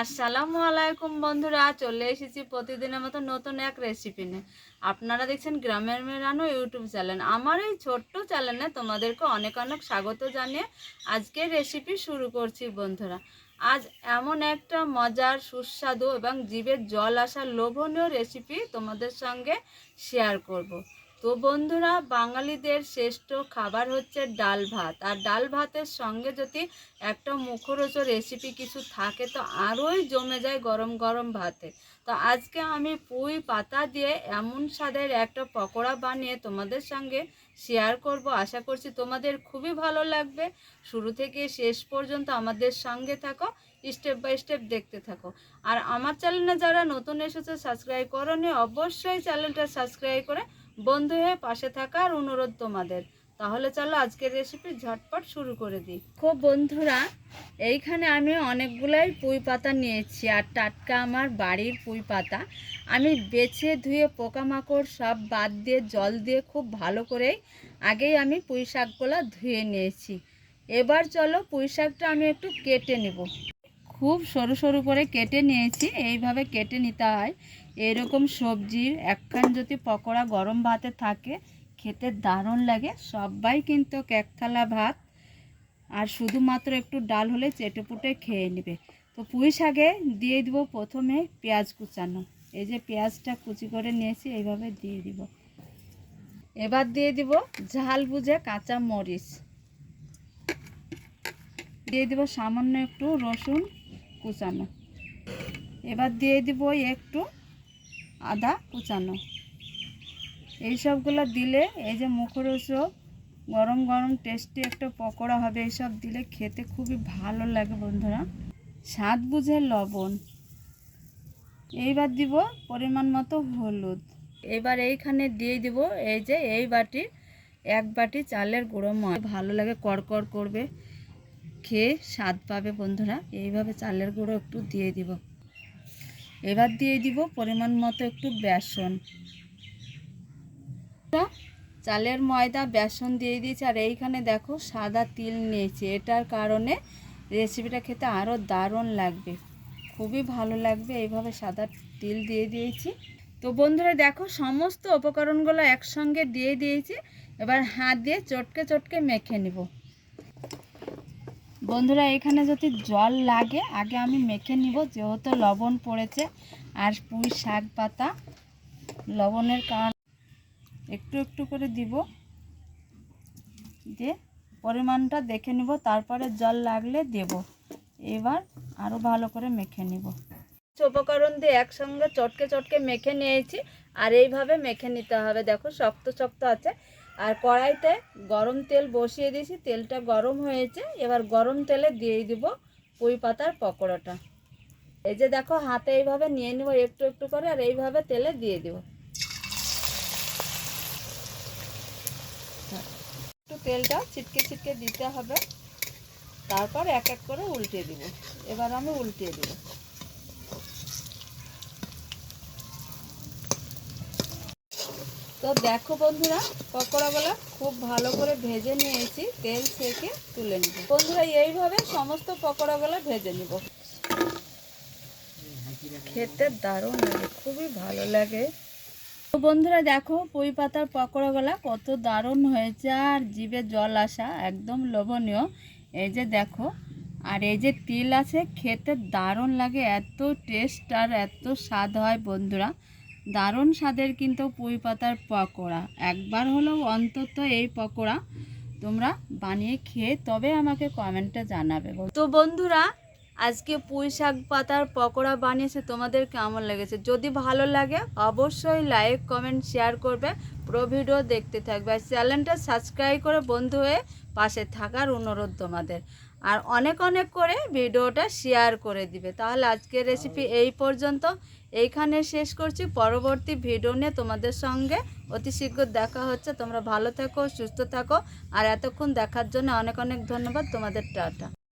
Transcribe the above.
আসসালামু আলাইকুম বন্ধুরা, চলে এসেছি প্রতিদিনের মতো নতুন এক রেসিপি নিয়ে। আপনারা দেখছেন গ্রামের মেরানো ইউটিউব চ্যানেল আমার এই ছোট্ট চ্যানেলে তোমাদেরকে অনেক অনেক স্বাগত জানিয়ে আজকে রেসিপি শুরু করছি বন্ধুরা। আজ এমন একটা মজার, সুস্বাদু এবং জিভের জল আসা লোভনীয় রেসিপি তোমাদের সঙ্গে শেয়ার করব। তো বন্ধুরা, বাঙালিদের শ্রেষ্ঠ খাবার হচ্ছে ডাল ভাত। আর ডাল ভাতের সঙ্গে যদি একটা মুখরোচক রেসিপি কিছু থাকে, তো আরোই জমে যায় গরম গরম ভাতে। তো আজকে আমি পুঁই পাতা দিয়ে এমন স্বাদের একটা পকোড়া বানিয়ে তোমাদের সঙ্গে শেয়ার করব। আশা করছি তোমাদের খুবই ভালো লাগবে। শুরু থেকে শেষ পর্যন্ত আমাদের সঙ্গে থাকো স্টেপ বাই স্টেপ দেখতে থাকো। আর আমার চ্যানেলে যারা নতুন এসেছে সাবস্ক্রাইব করনি, অবশ্যই চ্যানেলটা সাবস্ক্রাইব করে বন্ধু হয়ে পাশে থাকার অনুরোধ তোমাদের। তাহলে চলো আজকের রেসিপি ঝটপট শুরু করে দিই। খুব বন্ধুরা, এইখানে আমি অনেকগুলাই পুঁই পাতা নিয়েছি আর টাটকা আমার বাড়ির পুঁই পাতা আমি বেছে ধুয়ে পোকামাকড় সব বাদ দিয়ে, জল দিয়ে খুব ভালো করে আগেই আমি পুঁই শাকগুলো ধুয়ে নিয়েছি। এবার চলো পুঁই শাকটা আমি একটু কেটে নেব। খুব সরু সরু করে কেটে নিয়েছি, এইভাবে কেটে নিতে হয়। এরকম সবজির একখান যদি পকোড়া গরম ভাতে থাকে, খেতে দারুণ লাগে। সবাই কিন্তু এক থালা ভাত আর শুধুমাত্র একটু ডাল হলে চেটেপুটে খেয়ে নেবে। তো পুঁই শাকে দিয়ে দিব প্রথমে পেঁয়াজ কুচানো। এই যে পেঁয়াজটা কুচি করে নিয়েছি, এইভাবে দিয়ে দিব। এবার দিয়ে দিব ঝাল বুঝে কাঁচা মরিচ। দিয়ে দিব সামান্য একটু রসুন কুচানো। এবার দিয়ে দিব একটু আদা কুচানো। এই সবগুলো দিলে এই যে মুখরোচক, গরম গরম টেস্টি একটা পকোড়া হবে এইসব দিলে খেতে খুবই ভালো লাগে বন্ধুরা। স্বাদ বুঝে লবণ। এইবার দিব পরিমাণ মতো হলুদ। এবার এইখানে দিয়ে দিব এই যে এই বাটি, এক বাটি চালের গুঁড়ো ময় ভালো লাগে কড়কড় করবে, খেয়ে স্বাদ পাবে বন্ধুরা। এইভাবে চালের গুঁড়ো একটু দিয়ে দিব। এবার দিয়ে দিব পরিমাণ মতো একটু বেসন। চালের ময়দা, বেসন দিয়ে দিয়েছি, আর এইখানে দেখো সাদা তিল নিয়েছি। এটার কারণে রেসিপিটা খেতে আরও দারুণ লাগবে। খুবই ভালো লাগবে এইভাবে সাদা তিল দিয়ে দিয়েছি। তো বন্ধুরা দেখো সমস্ত উপকরণগুলো একসঙ্গে দিয়ে দিয়েছি। এবার হাত দিয়ে চটকে চটকে মেখে নিব। বন্ধুরা, এখানে যদি জল লাগে, আগে আমি মেখে নিব। যেহেতু লবণ পড়েছে, আর পুঁই শাক পাতা, লবণের কারণ একটু একটু করে দিব। দিয়ে পরিমাণটা দেখে নিব, তারপরে জল লাগলে দেব। এবার আরও ভালো করে মেখে নিব। উপকরণ দিয়ে একসঙ্গে চটকে চটকে মেখে নিয়েছি, আর এইভাবে মেখে নিতে হবে। দেখো, শক্ত শক্ত আছে। আর কড়াইতে গরম তেল বসিয়ে দিয়েছি, তেলটা গরম হয়েছে। এবার গরম তেলে দিয়ে দিব পুঁই পাতার পকোড়াটা। এই যে দেখো, হাতে এইভাবে নিয়ে নেব একটু একটু করে, আর এইভাবে তেলে দিয়ে দিব। একটু তেলটা ছিটকে ছিটকে দিতে হবে। তারপর এক এক করে উল্টে দিব। এবার আমি উল্টে দিব। তো দেখো বন্ধুরা, পকোড়াগুলো খুব ভালো করে ভেজে নিয়েছি, তেল থেকে তুলে নিব। বন্ধুরা, এইভাবে সমস্ত পকোড়াগুলো ভেজে নিব। খেতে দারুণ লাগে, খুবই ভালো লাগে। তো বন্ধুরা, দেখো পুঁই পাতার পকোড়াগুলো কত দারুণ হয়েছে, আর জিভে জল আসা একদম লোভনীয়। এই যে দেখো, আর এই যে তিল আছে, খেতে দারুণ লাগে, এত টেস্ট আর এত স্বাদ হয় বন্ধুরা। দারুণ স্বাদের কিন্তু পুঁই পাতার পকোড়া। একবার হলেও অন্তত এই পকোড়া তোমরা বানিয়ে খেয়ে তবে আমাকে কমেন্টে জানাবে। তো বন্ধুরা, আজকে পুঁই শাক পাতার পকোড়া বানিয়েছে, তোমাদের কেমন লেগেছে? যদি ভালো লাগে অবশ্যই লাইক কমেন্ট শেয়ার করবে। পুরো ভিডিও দেখতে থাকবে আর চ্যানেলটা সাবস্ক্রাইব করে বন্ধু হয়ে পাশে থাকার অনুরোধ তোমাদের। আর অনেক অনেক করে ভিডিওটা শেয়ার করে দিবে। তাহলে আজকের রেসিপি এই পর্যন্ত। এইখানে শেষ করছি। পরবর্তী ভিডিও নিয়ে তোমাদের সঙ্গে অতি শীঘ্র দেখা হচ্ছে। তোমরা ভালো থাকো সুস্থ থাকো। আর এতক্ষণ দেখার জন্য অনেক অনেক ধন্যবাদ। তোমাদের টাটা।